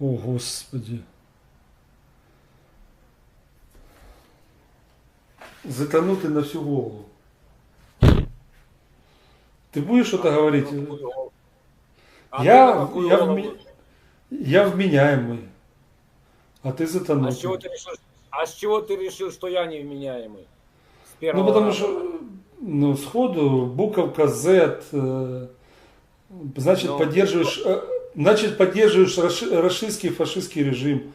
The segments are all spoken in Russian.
О, Господи. Затонутый на всю голову. Ты будешь что-то говорить? А Я, я, вме- я вменяемый. А ты А затонутый. с чего ты решил, а с чего ты решил, что я невменяемый? С первого Ну, потому раза. что, ну, сходу буковка Z, э, значит, Ну, поддерживаешь, э, значит, поддерживаешь раши- рашистский, фашистский режим.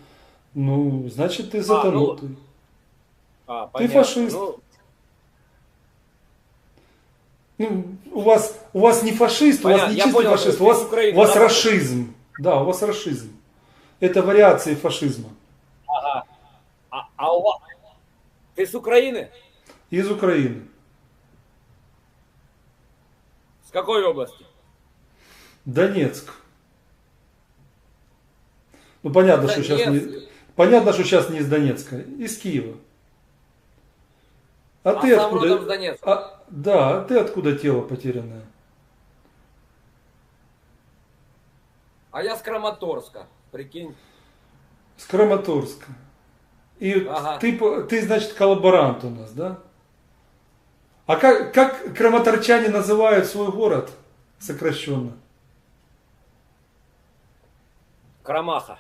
Ну, значит, ты затонутый. А, ты понятно. фашист. Ну, Ну, у вас, у вас не фашист, у вас Понятно, не я чистый понял, фашист, у вас, ты у вас да? рашизм. Да, у вас рашизм. Это вариации фашизма. ага. А, а у вас... Ты с Украины? Из Украины. С какой области? Донецк. Ну, понятно, что сейчас не, Донецк. понятно, что сейчас не из Донецка, из Киева. А, А ты откуда? А, да, а ты откуда тело потерянное? А я с Краматорска. Прикинь. С Краматорска. И Ага. ты, ты, значит, коллаборант у нас, да? А как, как краматорчане называют свой город сокращенно? Крамаха.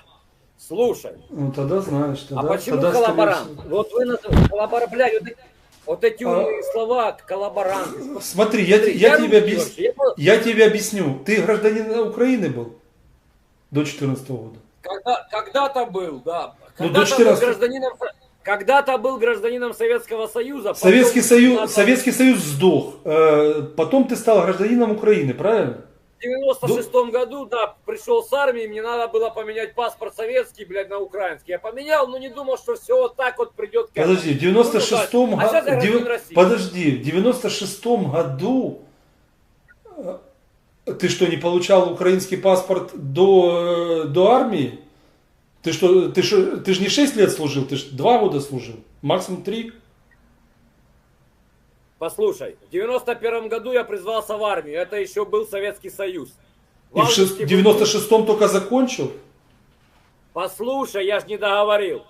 Слушай, Ну, тогда знаешь. Тогда, а почему тогда, коллаборант? Вот вы называете коллаборант, блядь, вот, эти- вот эти А- умные слова, коллаборант. Смотри, я, Смотри, я, я тебе объяс- я просто- я тебе объясню. Ты гражданин Украины был до 14 года? Когда, когда-то был, да. Ну, до Когда-то был 14. гражданином, когда-то был гражданином Советского Союза. потом Советский Союз, надо- Советский Союз сдох. Э, Потом ты стал гражданином Украины, правильно? В 96 году, да, пришел с армии, мне надо было поменять паспорт советский, блядь, на украинский. Я поменял, но не думал, что все вот так вот придет к этому. Подожди, в 96-м Ну, да. А сейчас я году... Подожди, в 96-м году ты что, не получал украинский паспорт до, э, до армии? Ты что, ты что, ты же не 6 лет служил, ты же 2 года служил, максимум 3. Послушай, в 91 году я призвался в армию, это еще был Советский Союз. И в Августе был- 96-м только закончил? Послушай, я же не договорил.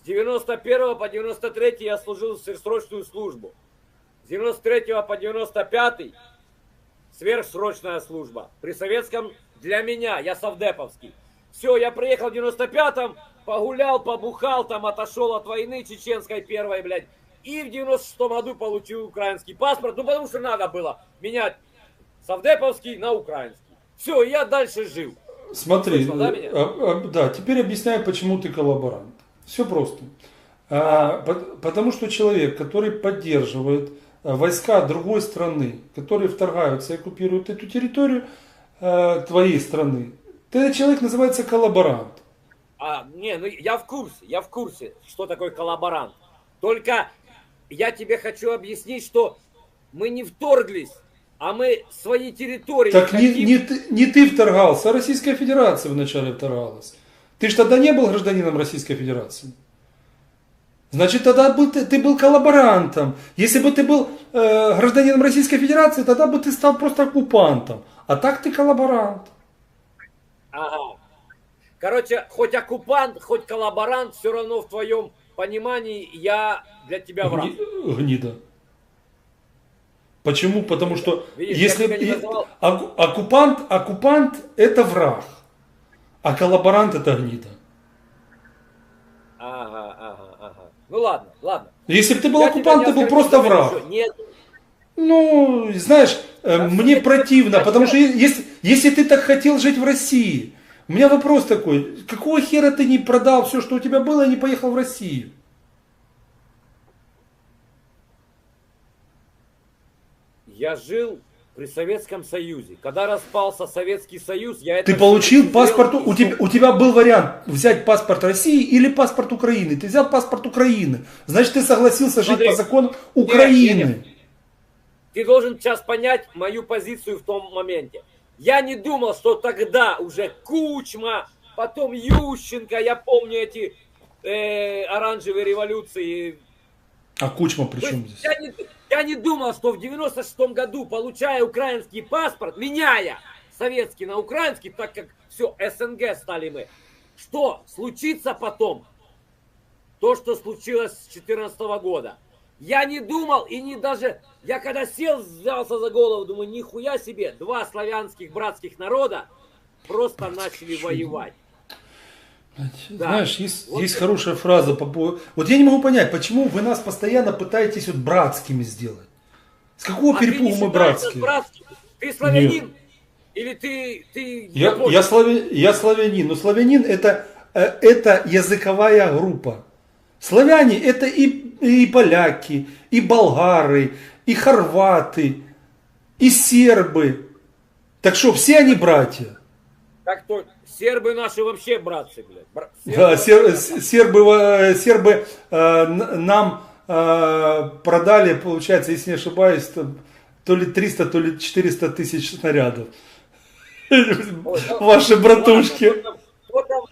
С 91 по 93 я служил в сверхсрочную службу. С 93 по 95 сверхсрочная служба. При советском для меня, я совдеповский. Все, я приехал в 95-м, погулял, побухал, там отошел от войны чеченской первой, блядь. И в 96 году получил украинский паспорт, ну потому что надо было менять совдеповский на украинский. Все, я дальше жил. Смотри, Слышал, да, меня? а, а, да, теперь объясняю, почему ты коллаборант. Все просто. А, пот- потому что человек, который поддерживает а, войска другой страны, которые вторгаются и оккупируют эту территорию а, твоей страны, этот человек называется коллаборант. А, не, ну я в курсе, я в курсе, что такое коллаборант. Только я тебе хочу объяснить, что мы не вторглись, а мы свои территории Так не, хотим- не, ты, не ты вторгался, а Российская Федерация вначале вторгалась. Ты же тогда не был гражданином Российской Федерации. Значит, тогда был, ты, ты был коллаборантом. Если бы ты был э, гражданином Российской Федерации, тогда бы ты стал просто оккупантом. А так ты коллаборант. Ага. Короче, хоть оккупант, хоть коллаборант, все равно в твоем понимании я для тебя враг. Гни- гнида. Почему? Потому что Видишь, если называл. оккупант, оккупант это враг, а коллаборант это гнида. Ага, ага, ага. Ну ладно, ладно. Если бы ты был Я оккупант, ты был просто враг. Нет, Ну, знаешь, Да мне противно, потому что если, если ты так хотел жить в России, у меня вопрос такой, какого хера ты не продал все, что у тебя было, и не поехал в Россию? я жил при Советском Союзе. Когда распался Советский Союз, я это Ты получил паспорт, у тебя, у тебя был вариант взять паспорт России или паспорт Украины. Ты взял паспорт Украины, значит ты согласился жить Смотри. по закону нет, Украины. Ты должен сейчас понять мою позицию в том моменте. Я не думал, что тогда уже Кучма, потом Ющенко, я помню эти э, оранжевые революции. А Кучма при чем здесь? Я не, я не думал, что в 96 году, получая украинский паспорт, меняя советский на украинский, так как все, СНГ стали мы, что случится потом, то, что случилось с 2014 года. Я не думал и не даже... Я когда сел, взялся за голову, думаю, нихуя себе, два славянских братских народа просто начали воевать. Да. Знаешь, есть, вот есть хорошая фраза. Вот я не могу понять, почему вы нас постоянно пытаетесь вот братскими сделать? С какого а перепугу мы братские? Ты славянин? Нет. Или ты... ты я, я, славя, я славянин, но славянин это, э, это языковая группа. Славяне это и, и поляки, и болгары, и хорваты, и сербы. Так что все они братья. Так то, сербы наши вообще братцы, блядь. Бра... Сербы, да, сер, сербы, сербы э, нам э, продали, получается, если не ошибаюсь, то, то ли 300, то ли 400 тысяч снарядов. Ой, Ваши братушки. Ладно, кто там,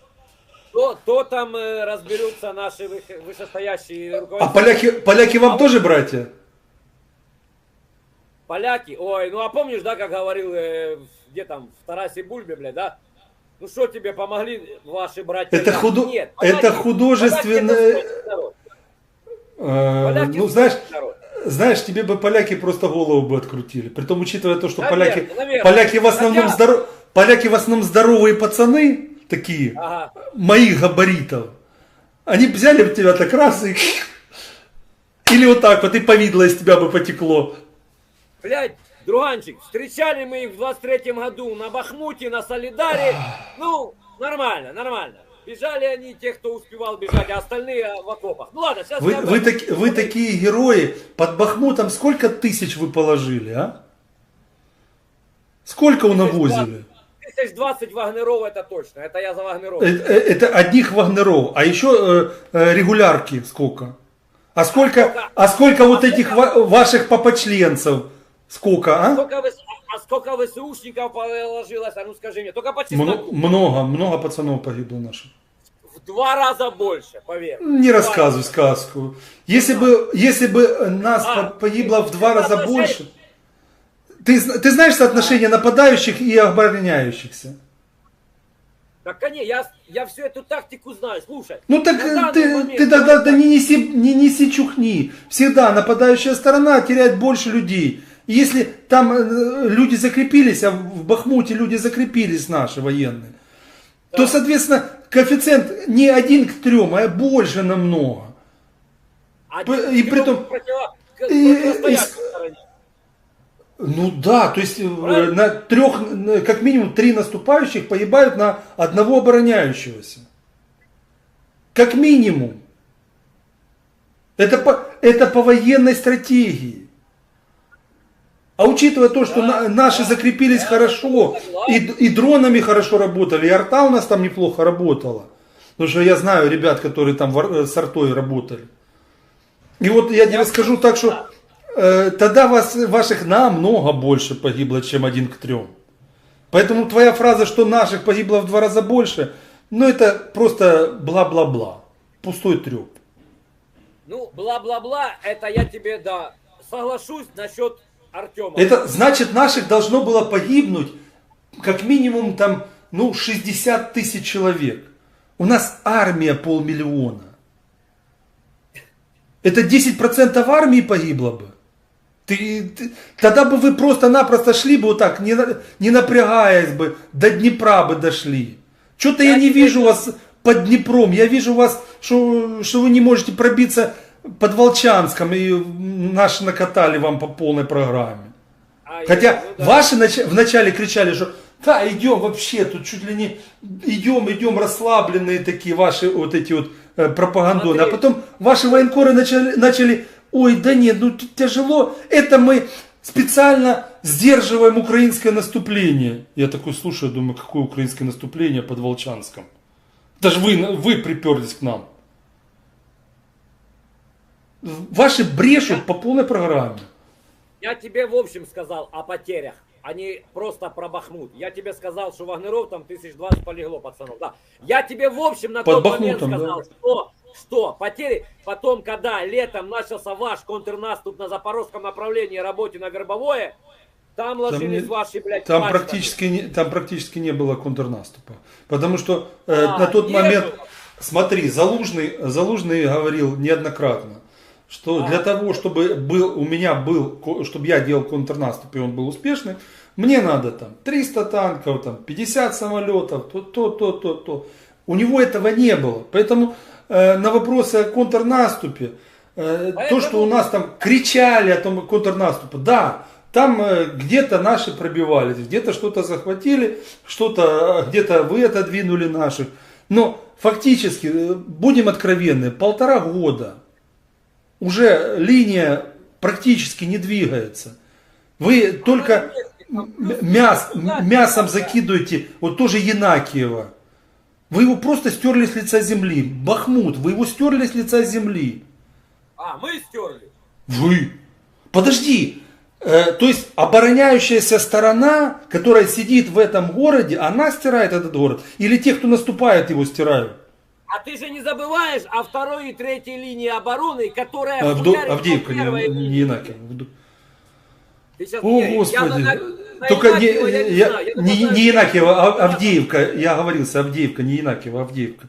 кто, кто там э, разберутся наши вышестоящие руководители? А поляки, поляки вам а тоже братья? Поляки? Ой, ну а помнишь, да, как говорил, э, где там, в Тарасе Бульбе, блядь, да? Ну что тебе помогли ваши братья? Это, худу... Нет, поляки, это художественное... Э, ну, знаешь, знаешь, тебе бы поляки просто голову бы открутили. Притом, учитывая то, что наверное, поляки, наверное. поляки в основном Хотя... здоров... поляки в основном здоровые пацаны, такие, ага. моих габаритов. Они взяли бы тебя так раз и... Или вот так вот, и повидло из тебя бы потекло. Блять, друганчик, встречали мы их в 23-м году на Бахмуте, на Солидаре. Ну, нормально, нормально. Бежали они, те, кто успевал бежать, а остальные в окопах. Ну ладно, сейчас... Вы, вы, так, вы такие герои. Под Бахмутом сколько тысяч вы положили, а? Сколько унавозили? Тысяч двадцать вагнеров это точно. Это я за вагнеров. Это, э, это одних вагнеров. А еще э, э, регулярки сколько? А сколько, а сколько, а сколько вот а этих сколько, ваших попочленцев? Сколько, а? Сколько, а сколько ВСУшников положилось? А ну скажи мне, только по чесноку. Много, много пацанов погибло наших в два раза больше, поверь. Не рассказывай сказку. Если бы, если бы нас а, погибло в два раза больше... Ты, ты знаешь соотношение нападающих и обороняющихся? Да, конечно, я, я всю эту тактику знаю, слушай. Ну так ты, момент, ты тогда да, не, неси, не неси чухни. Всегда нападающая сторона теряет больше людей. Если там э, люди закрепились, а в Бахмуте люди закрепились наши военные, да. то, соответственно, коэффициент не один к трем, а больше намного. Один и при том... И, и, ну да, то есть э, Правильно? на трех, как минимум три наступающих погибают на одного обороняющегося. Как минимум. Это по, это по военной стратегии. А учитывая то, что да, на, наши да, закрепились да, хорошо, и, и дронами хорошо работали, и арта у нас там неплохо работала. Потому что я знаю ребят, которые там в, с артой работали. И вот я тебе скажу так, что э, тогда вас, ваших намного больше погибло, чем один к трем. Поэтому твоя фраза, что наших погибло в два раза больше, ну это просто бла-бла-бла. Пустой треп. Ну, бла-бла-бла, это я тебе, да, соглашусь насчет Артема. Это значит, наших должно было погибнуть как минимум там, ну, 60 тысяч человек. У нас армия полмиллиона. Это 10% армии погибло бы. Ты, ты, тогда бы вы просто-напросто шли бы вот так, не, не напрягаясь бы, до Днепра бы дошли. Что-то я, я не вижу вас под Днепром. Я вижу вас, что, что вы не можете пробиться под Волчанском и наши накатали вам по полной программе. А, Хотя ну, да. ваши нач- вначале кричали, что да, идем вообще, тут чуть ли не идем, идем расслабленные такие ваши вот эти вот э, пропагандоны. А потом ваши военкоры начали, начали, ой, да нет, ну тяжело, это мы специально сдерживаем украинское наступление. Я такой слушаю, думаю, какое украинское наступление под Волчанском? Даже вы, вы приперлись к нам. Ваши брешут по полной программе. Я тебе в общем сказал о потерях, а не просто про Бахмут. Я тебе сказал, что Вагнеров там тысяч двадцать полегло, пацанов. Да. Я тебе в общем на Под тот Бахмутом, момент сказал, да. что, что потери, потом, когда летом начался ваш контрнаступ на запорожском направлении, работе на Вербовое, Там ложились не- ваши, блядь, Там пачками. практически, не, там практически не было контрнаступа. Потому что э, А, на тот момент, было. смотри, Залужный, Залужный говорил неоднократно, что А. для того, чтобы был, у меня был, чтобы я делал контрнаступ и он был успешным, мне надо там 300 танков, там 50 самолетов, то, то, то, то, то. У него этого не было. Поэтому э, на вопросы о контрнаступе, э, то, что у нас там кричали о том контрнаступе, да, там э, где-то наши пробивались, где-то что-то захватили, что-то э, где-то вы отодвинули наших. Но фактически, э, будем откровенны, полтора года уже линия практически не двигается. Вы только м- мяс, м- мясом закидываете, вот тоже Янакиева. Вы его просто стерли с лица земли. Бахмут, вы его стерли с лица земли. А, мы стерли. Вы. Подожди. Э, то есть обороняющаяся сторона, которая сидит в этом городе, она стирает этот город? Или те, кто наступает, его стирают? А ты же не забываешь о второй и третьей линии обороны, которая А, Вду- хуярит по Авдеевка, не, не Ты сейчас О, не- я Господи. на- на Только не, Янакиева я не я-. Я не, не Янакиева, а Авдеевка. Я говорился, Авдеевка, не Янакиева, Авдеевка.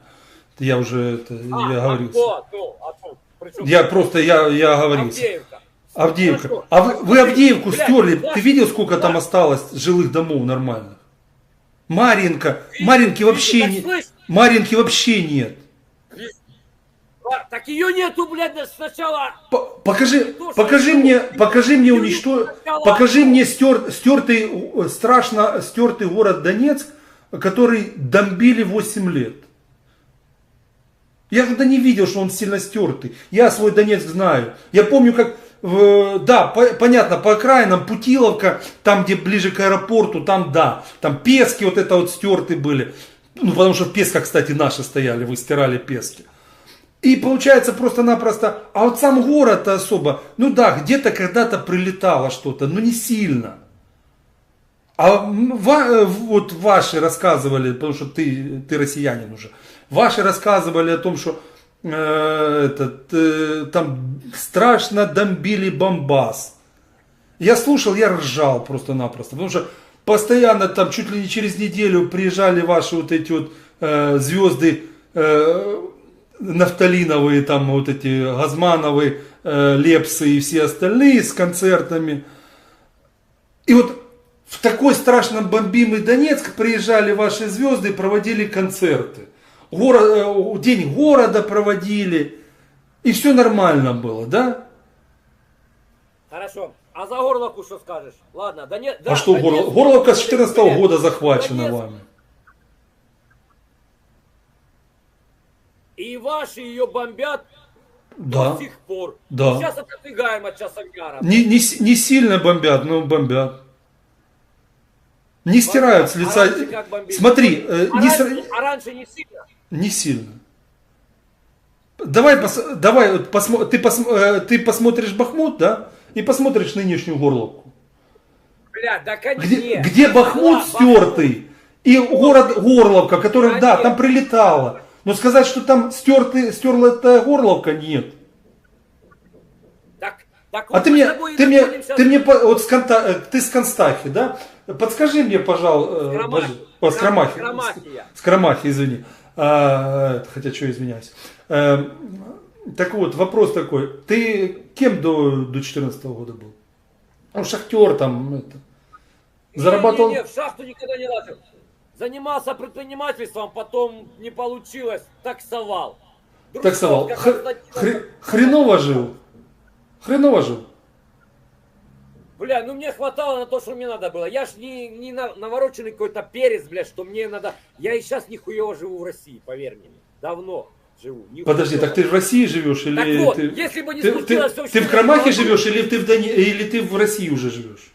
Я уже это, А, я а говорился. кто? Ну, а тут? Причем Я просто, я, я говорился. Авдеевка. Авдеевка. Хорошо. А вы, вы Авдеевку Блядь, стерли. да. Ты видел, сколько там осталось жилых домов нормальных? Маринка. Маринки вообще не, слышь. Маринки вообще нет. Так ее нету, блядь, сначала. Покажи, Слушай, покажи мне, покажи мне уничтож... покажи мне стер... стертый, э, страшно стертый город Донецк, который домбили 8 лет. Я тогда не видел, что он сильно стертый. Я свой Донецк знаю. Я помню, как, в- да, по- понятно, по окраинам Путиловка, там, где ближе к аэропорту, там, да, там пески вот это вот стертые были. Ну, потому что в песках, кстати, наши стояли, вы стирали пески. И получается просто-напросто, а вот сам город особо, ну да, где-то когда-то прилетало что-то, но не сильно. А э, вот ваши рассказывали, потому что ты, ты россиянин уже, ваши рассказывали о том, что э, этот, э, там страшно домбили бомбас. Я слушал, я ржал просто-напросто, потому что постоянно там чуть ли не через неделю приезжали ваши вот эти вот э, звезды э, нафталиновые, там вот эти газмановые, э, лепсы и все остальные с концертами. И вот в такой страшно бомбимый Донецк приезжали ваши звезды и проводили концерты. Горо- э, день города проводили. И все нормально было, да? Хорошо. А за Горловку что скажешь? Ладно, да нет. а что, Горлов- Горловка с 14 года захвачена Донецк. вами. И ваши ее бомбят Да. до сих пор. Да. Сейчас отодвигаем от часовняра. Не, не, не сильно бомбят, но бомбят. Не стирают с А лица. раньше как бомбили? Смотри, э, А не, раньше, сра- а раньше не сильно. не сильно. Давай, пос- давай вот посмо- ты, посм- э, ты посмотришь Бахмут, да? И посмотришь нынешнюю Горловку. Блядь, да конечно. Где, где Бахмут Да, стертый и город Горловка, который, да, Конечно. там прилетало. Но сказать, что там стертый, стерла эта Горловка, нет. Так, так А вот ты мне, ты мне, ты мне, вот с Конта- э, ты с Констахи, да? Подскажи мне, пожалуйста, Скромахи. о, Скромахи, Скромахия. Скромахи, извини. А, это, хотя что, извиняюсь. Э, так вот, вопрос такой. Ты кем до, до 14 года был? Ну, шахтер там, это. Зарабатывал? Не, не, не, в шахту никогда не лазил. Занимался предпринимательством, потом не получилось, таксовал. Таксовал. Дружковка, Х- хре- хреново жил. Хреново жил. Бля, ну мне хватало на то, что мне надо было. Я ж не, не на- навороченный какой-то перец, бля, что мне надо... Я и сейчас нихуево живу в России, поверь мне. Давно живу. нихуево. Подожди, так ты в России живешь или Так вот, ты, если бы не ты, случилось ты- всё, ты в Кромахе я живешь или ты в Доне- или ты в России уже живешь?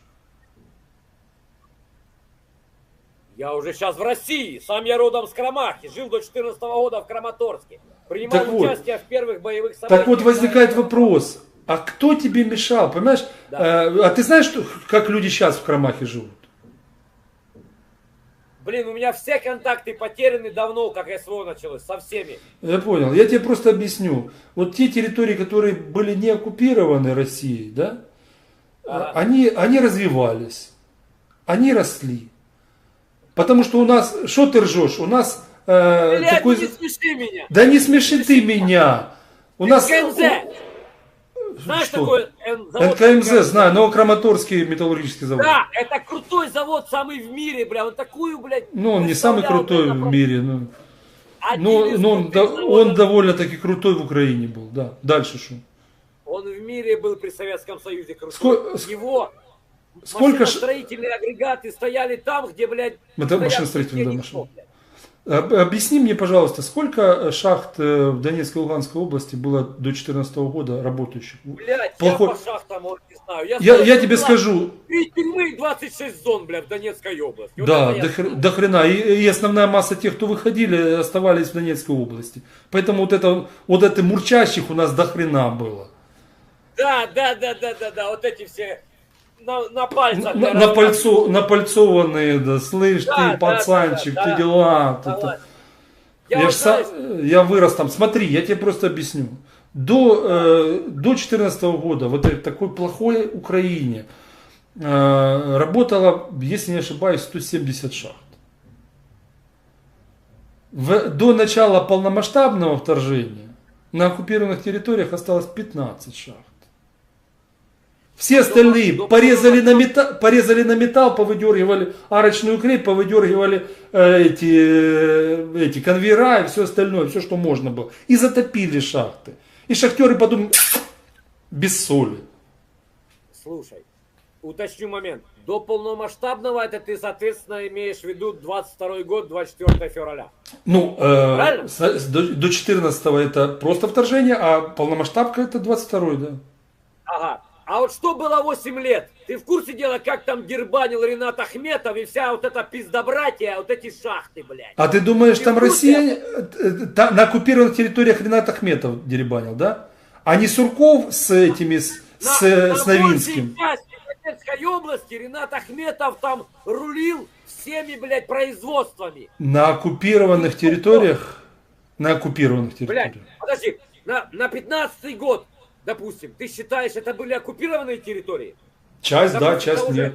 Я уже сейчас в России. Сам я родом с Кромахи. Жил до 14 года в Краматорске. Принимал Так вот. участие в первых боевых событиях. Так вот возникает вопрос, а кто тебе мешал, понимаешь? Да. Э, А ты знаешь, что, как люди сейчас в Кромахе живут? Блин, у меня все контакты потеряны давно, как СВО началось, со всеми. Я понял. Я тебе просто объясню. Вот те территории, которые были не оккупированы Россией, да, Ага. они, они развивались. они росли. Потому что у нас, что ты ржешь? У нас э, Блядь, такой... не смеши меня. Да не смеши ты меня. У нас... НКМЗ. Знаешь Что? такой Н- завод НКМЗ, знаю, Новокраматорский металлургический завод. Да, это крутой завод, самый в мире, бля. Он такую, блядь. Ну, он не самый крутой блядь, в мире. Один ну, из ну, он, да- он довольно-таки крутой в Украине был, да. Дальше что? Он в мире был при Советском Союзе крутой. Сколько- ск- Его сколько ш- строительные агрегаты стояли там, где, блядь, Это машиностроительные, да, машины. блядь. Об- Объясни мне, пожалуйста, сколько шахт э, в Донецкой и Луганской области было до 2014 года работающих? Блядь, Плохой- я по шахтам, вот, не знаю. Я, Я, знаю, я тебе скажу, Три тюрьмы и 26 зон, блядь, в Донецкой области. Вот да, до, хр- до хрена. И, и основная масса тех, кто выходили, оставались в Донецкой области. Поэтому вот это, вот это мурчащих у нас до хрена было. Да, да, да, да, да, да, вот эти все на, на пальцах. На, на пальцо- напальцованные, да, слышь Да, ты, да, пацанчик, да, да, ты да. дела. ты- Давай. ты. Я, Я, вот, ж са- знаешь, я вырос там. Смотри, я тебе просто объясню. До, э, до 2014 года, вот этой такой плохой Украине, э, работало, если не ошибаюсь, 170 шахт. В- до начала полномасштабного вторжения на оккупированных территориях осталось 15 шахт. Все остальные порезали на, металл, порезали на металл, повыдергивали арочную крепь, повыдергивали э, эти, э, эти конвейера и все остальное, все, что можно было. И затопили шахты. И шахтеры подумали, без соли. Слушай, уточню момент. До полномасштабного это ты, соответственно, имеешь в виду 22 год, 24 февраля. Ну, э, с- до, до 14 это просто вторжение, а полномасштабка это 22 да. Ага. А вот что было 8 лет? Ты в курсе дела, как там дербанил Ренат Ахметов и вся вот эта пиздобратья, вот эти шахты, блядь? А ты думаешь, Ты там? Россия э, э, на оккупированных территориях Ренат Ахметов деребанил, да? А не Сурков с этими, с, с, э, с Новинским? Донецкой области Ренат Ахметов там рулил всеми, блядь, производствами. На оккупированных территориях, на оккупированных Блядь, территориях. подожди, на, на 15 год, допустим, ты считаешь, это были оккупированные территории? Часть да, Допустим, часть это уже- нет.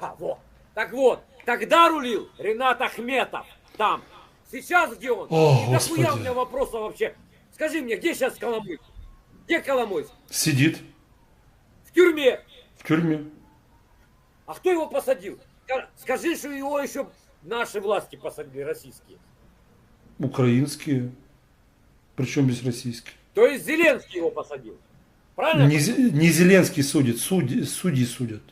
Ха, вот. Так вот, тогда рулил Ренат Ахметов там. Сейчас где он? О, И Господи. у меня вопросов вообще? Скажи мне, где сейчас Коломойский? Где Коломойский? Сидит В тюрьме. в тюрьме. А кто его посадил? Ска- Скажи, что его еще наши власти посадили, российские. Украинские. Причем без российских. То есть Зеленский его посадил. Правильно? Не, не Зеленский судит, судьи, судьи судят.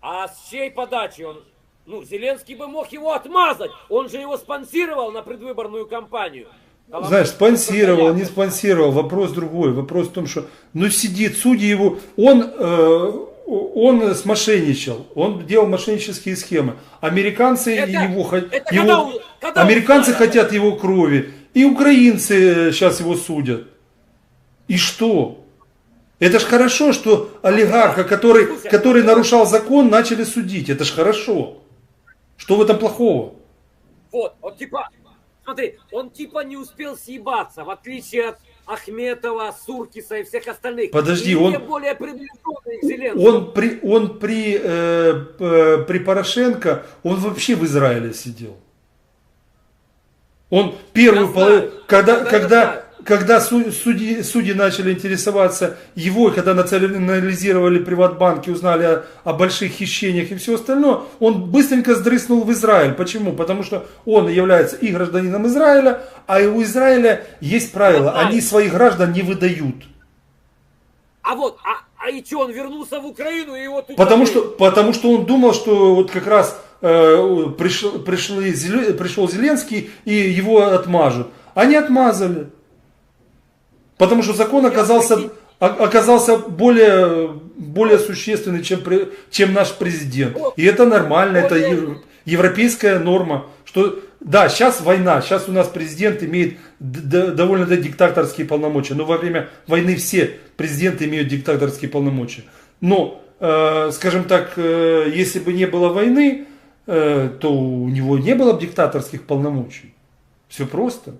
А с чьей подачи он... Ну, Зеленский бы мог его отмазать. Он же его спонсировал на предвыборную кампанию. Коломойский. Знаешь, спонсировал, не спонсировал, вопрос другой. Вопрос в том, что, ну сидит, судьи его, он, э, он смошенничал, он делал мошеннические схемы. Американцы Это- его, это его- когда когда американцы знает? хотят его крови, и украинцы сейчас его судят. И что? Это ж хорошо, что олигарха, который, который нарушал закон, начали судить. Это ж хорошо. Что в этом плохого? Вот, он типа, смотри, он типа не успел съебаться, в отличие от Ахметова, Суркиса и всех остальных. Подожди, и он- более приближенные к Зеленскому. Он при, он при, э, п- при Порошенко, он вообще в Израиле сидел. Он первую половину, когда, когда, когда су- судьи, судьи начали интересоваться его, и когда национализировали приватбанки, узнали о, о больших хищениях и все остальное, он быстренько сдрыснул в Израиль. Почему? Потому что он является и гражданином Израиля, а и у Израиля есть знаю. они своих граждан не выдают. А вот, а, а и что, он вернулся в Украину и его тут... Потому что, потому что он думал, что вот как раз пришел, пришли пришел Зеленский и его отмажут. Они отмазали. Потому что закон оказался, оказался более, более существенный, чем, чем наш президент. И это нормально, это европейская норма. Что, да, сейчас война, сейчас у нас президент имеет довольно диктаторские полномочия. Но во время войны все президенты имеют диктаторские полномочия. Но, э, скажем так, э, если бы не было войны, э, то у него не было бы диктаторских полномочий. Все просто.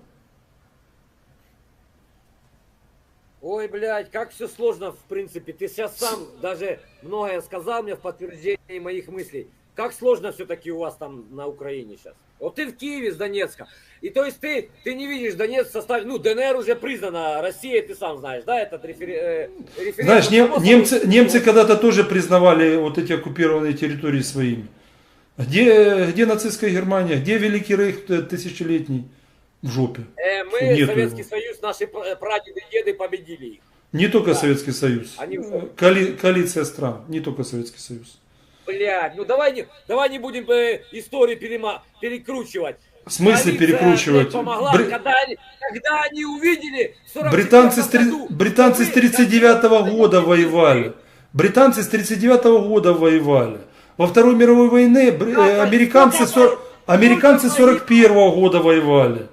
Ой, блядь, как все сложно, в принципе. Ты сейчас сам даже многое сказал мне в подтверждении моих мыслей. Как сложно все-таки у вас там на Украине сейчас. Вот ты в Киеве с Донецка. И то есть ты, ты не видишь Донецк в составе... Ну, ДНР уже признана Россией, ты сам знаешь, да, этот рефер... э, референдум. Знаешь, нем- немцы, немцы когда-то тоже признавали вот эти оккупированные территории своими. Где, где нацистская Германия? Где Великий Рейх тысячелетний? В жопе. э, мы, Нету Советский его. Союз, наши пр- прадеды, деды победили их. Не только Советский Союз. Они уже- коали- коалиция стран, не только Советский Союз. Блядь, ну давай не, давай не будем э, историю перема, перекручивать. В смысле Коалиция, перекручивать? помогла, Бри- когда, они, когда они увидели в 44 Британцы с, году, британцы с что мы 39 как- года воевали. Британцы с 39 года воевали. Во Второй мировой войне бр- э, Сколько- американцы, американцы сколько 41 года воевали.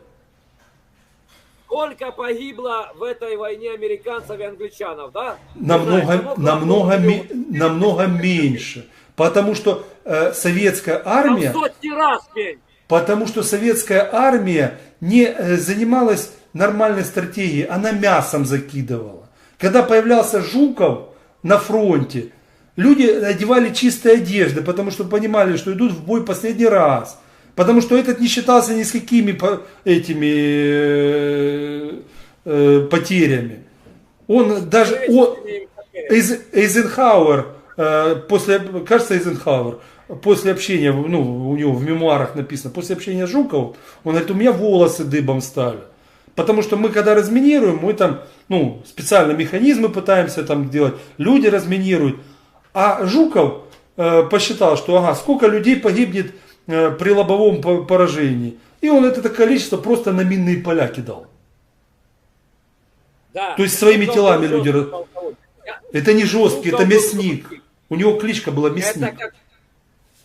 Сколько погибло в этой войне американцев и англичанов, да? Намного, Знаете, много- намного, миллионов. намного меньше. Потому что э, советская армия, раз меньше. потому что советская армия не э, занималась нормальной стратегией, она мясом закидывала. Когда появлялся Жуков на фронте, люди одевали чистые одежды, потому что понимали, что идут в бой последний раз. Потому что этот не считался ни с какими этими э, э, потерями. Он даже... он- Эйз- Эйзенхауэр, э, после, кажется, Эйзенхауэр, после общения, ну, у него в мемуарах написано, после общения с Жуковым, он говорит, у меня волосы дыбом стали. Потому что мы, когда разминируем, мы там, ну, специально механизмы пытаемся там делать, люди разминируют. А Жуков э, посчитал, что, ага, сколько людей погибнет э, при лобовом по- поражении. И он это количество просто на минные поля кидал. Да. То есть своими телами люди. Я- Это не жесткий, это мясник. У него кличка была Это мясник. как,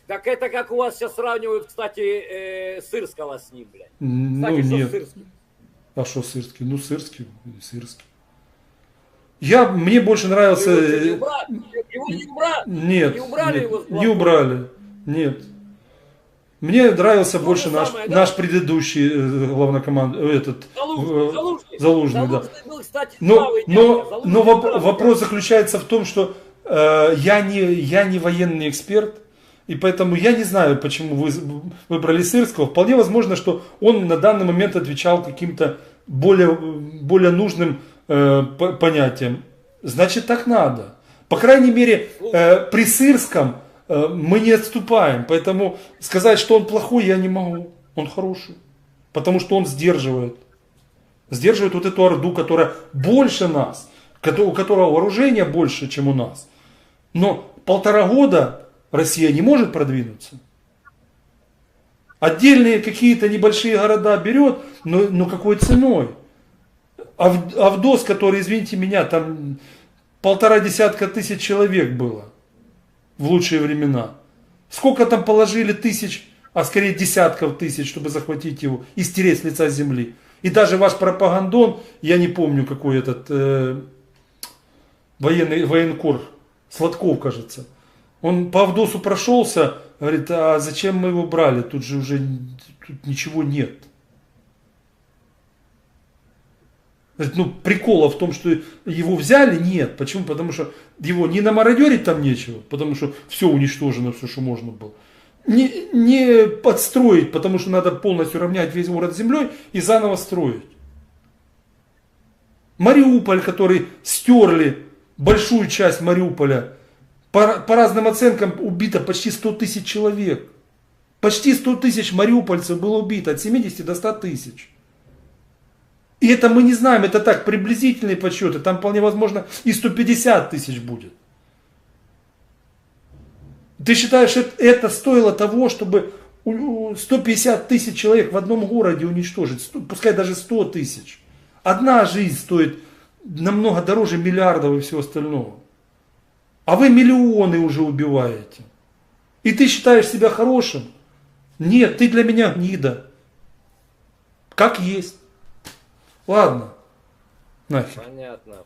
так это как у вас сейчас сравнивают, кстати, э, Сырского с ним, блядь. Ну Кстати, что нет. Сырский? А что Сырский? Ну Сырский, Сырский. Я, мне больше нравился... Э, убрали? Его не убрали? Нет, Не убрали нет, его не убрали. Нет. Мне нравился То больше наш, самое, да? наш предыдущий э, главнокомандующий, этот, Залужный, э, Залужный. Залужный, да. Залужный был, кстати, Но, но, но воп- правый вопрос заключается в том, что э, я, не, я не военный эксперт, и поэтому я не знаю, почему вы выбрали Сырского. Вполне возможно, что он на данный момент отвечал каким-то более, более нужным э, по- понятиям. Значит, так надо. По крайней мере, э, при Сырском э, мы не отступаем. Поэтому сказать, что он плохой, я не могу. Он хороший. Потому что он сдерживает сдерживает вот эту орду, которая больше нас, у которого вооружение больше, чем у нас. Но полтора года Россия не может продвинуться. Отдельные какие-то небольшие города берет, но, но какой ценой? Ав- Авдос, который, извините меня, там полтора десятка тысяч человек было в лучшие времена. Сколько там положили тысяч, а скорее десятков тысяч, чтобы захватить его и стереть с лица земли. И даже ваш пропагандон, я не помню какой этот э, военный военкор, Сладков, кажется. Он по Авдосу прошелся, говорит, а зачем мы его брали? Тут же уже тут ничего нет. Говорит, Ну, прикола в том, что его взяли, нет. Почему? Потому что его не намародерить там нечего, потому что все уничтожено, все, что можно было. Не, не подстроить, потому что надо полностью равнять весь город землей и заново строить. Мариуполь, который стерли большую часть Мариуполя, по, по разным оценкам убито почти 100 тысяч человек. Почти 100 тысяч мариупольцев было убито, от 70 до 100 тысяч. И это мы не знаем, это так, приблизительные подсчеты, там вполне возможно и 150 тысяч будет. Ты считаешь, это, стоило того, чтобы у- у 150 тысяч человек в одном городе уничтожить, пускай даже 100 тысяч. Одна жизнь стоит намного дороже миллиардов и всего остального. А вы миллионы уже убиваете. И ты считаешь себя хорошим? Нет, ты для меня гнида. Как есть. Ладно. Нахер. Понятно.